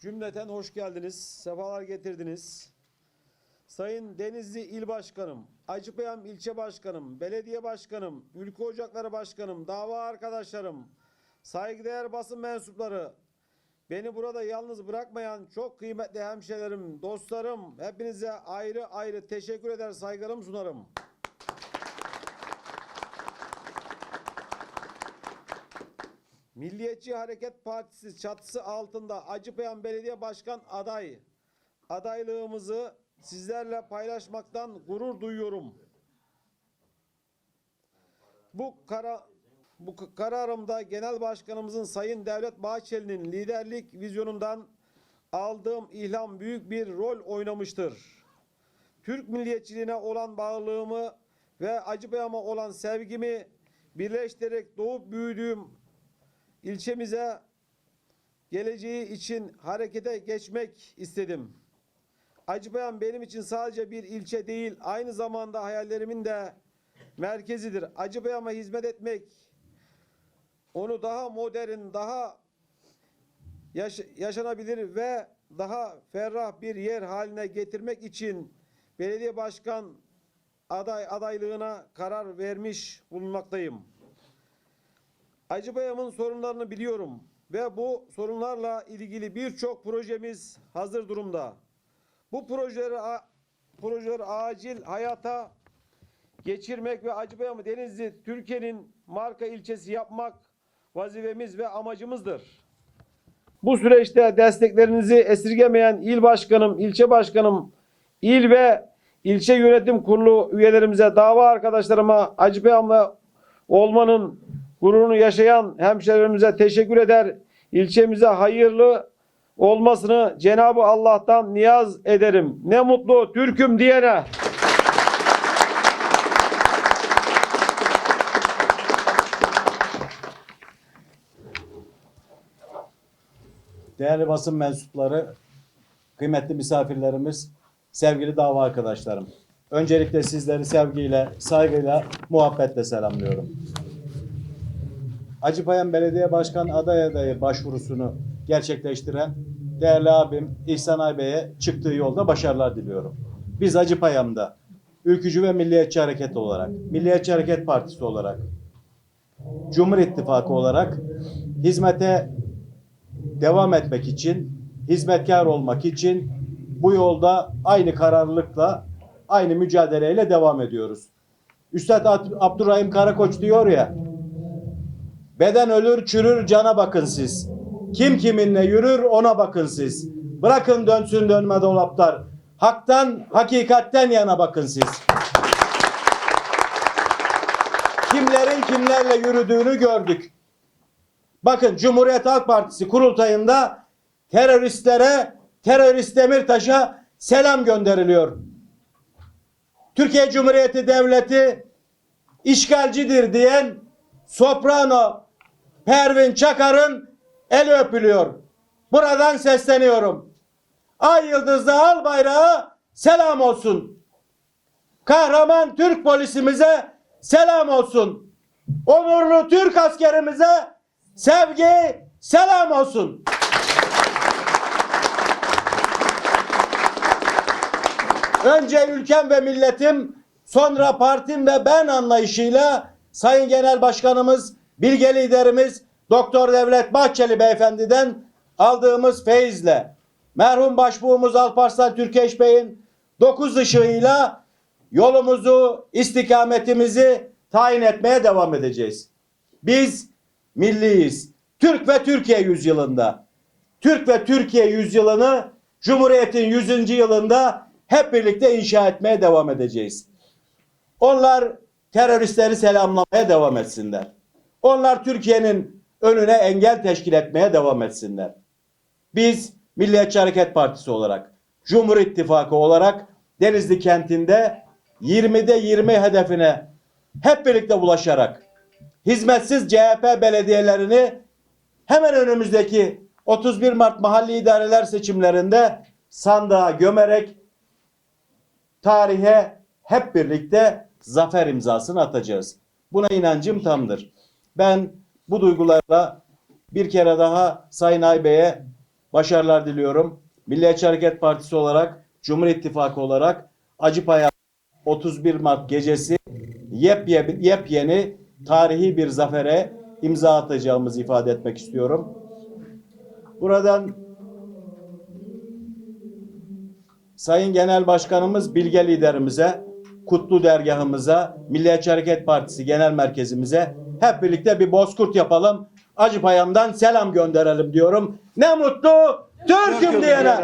Cümleten hoş geldiniz. Sefalar getirdiniz. Sayın Denizli İl Başkanım, Acıpayam İlçe Başkanım, Belediye Başkanım, Ülke Ocakları Başkanım, dava arkadaşlarım, saygıdeğer basın mensupları, beni burada yalnız bırakmayan çok kıymetli hemşehrilerim, dostlarım, hepinize ayrı ayrı teşekkür eder, saygılarımı sunarım. Milliyetçi Hareket Partisi çatısı altında Acıpayam Belediye Başkan adayı adaylığımızı sizlerle paylaşmaktan gurur duyuyorum. Bu kara bu kararımda Genel Başkanımızın Sayın Devlet Bahçeli'nin liderlik vizyonundan aldığım ilham büyük bir rol oynamıştır. Türk milliyetçiliğine olan bağlılığımı ve Acıpayam'a olan sevgimi birleştirerek doğup büyüdüğüm ilçemize geleceği için harekete geçmek istedim. Acıpayam benim için sadece bir ilçe değil, aynı zamanda hayallerimin de merkezidir. Acıpayam'a hizmet etmek, onu daha modern, daha yaş- yaşanabilir ve daha ferrah bir yer haline getirmek için belediye başkan aday adaylığına karar vermiş bulunmaktayım. Acıbayam'ın sorunlarını biliyorum ve bu sorunlarla ilgili birçok projemiz hazır durumda. Bu projeleri, projeleri acil hayata geçirmek ve Acıbayam'ı Denizli Türkiye'nin marka ilçesi yapmak vazifemiz ve amacımızdır. Bu süreçte desteklerinizi esirgemeyen il başkanım, ilçe başkanım, il ve ilçe yönetim kurulu üyelerimize, dava arkadaşlarıma Acıbayam'la olmanın gururunu yaşayan hemşehrilerimize teşekkür eder. İlçemize hayırlı olmasını Cenab-ı Allah'tan niyaz ederim. Ne mutlu Türk'üm diyene. Değerli basın mensupları, kıymetli misafirlerimiz, sevgili dava arkadaşlarım. Öncelikle sizleri sevgiyle, saygıyla, muhabbetle selamlıyorum. Acıpayam Belediye Başkan aday adayı başvurusunu gerçekleştiren değerli abim İhsan Aybey'e çıktığı yolda başarılar diliyorum. Biz Acıpayam'da Ülkücü ve Milliyetçi Hareket olarak, Milliyetçi Hareket Partisi olarak, Cumhur İttifakı olarak hizmete devam etmek için, hizmetkar olmak için bu yolda aynı kararlılıkla, aynı mücadeleyle devam ediyoruz. Üstad Ab- Abdurrahim Karakoç diyor ya, beden ölür çürür cana bakın siz. Kim kiminle yürür ona bakın siz. Bırakın dönsün dönme dolaplar. Haktan, hakikatten yana bakın siz. Kimlerin kimlerle yürüdüğünü gördük. Bakın Cumhuriyet Halk Partisi kurultayında teröristlere, terörist Demirtaş'a selam gönderiliyor. Türkiye Cumhuriyeti Devleti işgalcidir diyen Soprano Pervin Çakar'ın eli öpülüyor. Buradan sesleniyorum. Ay yıldızlı al bayrağı selam olsun. Kahraman Türk polisimize selam olsun. Onurlu Türk askerimize sevgi, selam olsun. Önce ülkem ve milletim, sonra partim ve ben anlayışıyla Sayın Genel Başkanımız, bilge liderimiz Doktor Devlet Bahçeli Beyefendi'den aldığımız feyizle, merhum başbuğumuz Alparslan Türkeş Bey'in dokuz ışığıyla yolumuzu, istikametimizi tayin etmeye devam edeceğiz. Biz milliyiz. Türk ve Türkiye yüzyılında. Türk ve Türkiye yüzyılını Cumhuriyet'in 100. yılında hep birlikte inşa etmeye devam edeceğiz. Onlar teröristleri selamlamaya devam etsinler. Onlar Türkiye'nin önüne engel teşkil etmeye devam etsinler. Biz Milliyetçi Hareket Partisi olarak, Cumhur İttifakı olarak Denizli kentinde 20'de 20 hedefine hep birlikte ulaşarak hizmetsiz CHP belediyelerini hemen önümüzdeki 31 Mart mahalli idareler seçimlerinde sandığa gömerek tarihe hep birlikte zafer imzasını atacağız. Buna inancım tamdır. Ben bu duygularla bir kere daha Sayın Aybey'e başarılar diliyorum. Milliyetçi Hareket Partisi olarak, Cumhur İttifakı olarak Acıpay'a 31 Mart gecesi yepyeni, yepyeni tarihi bir zafere imza atacağımızı ifade etmek istiyorum. Buradan Sayın Genel Başkanımız Bilge Liderimize, Kutlu Dergahımıza, Milliyetçi Hareket Partisi Genel Merkezimize hep birlikte bir bozkurt yapalım. Acıpayam'dan selam gönderelim diyorum. Ne mutlu Türk'üm diyene.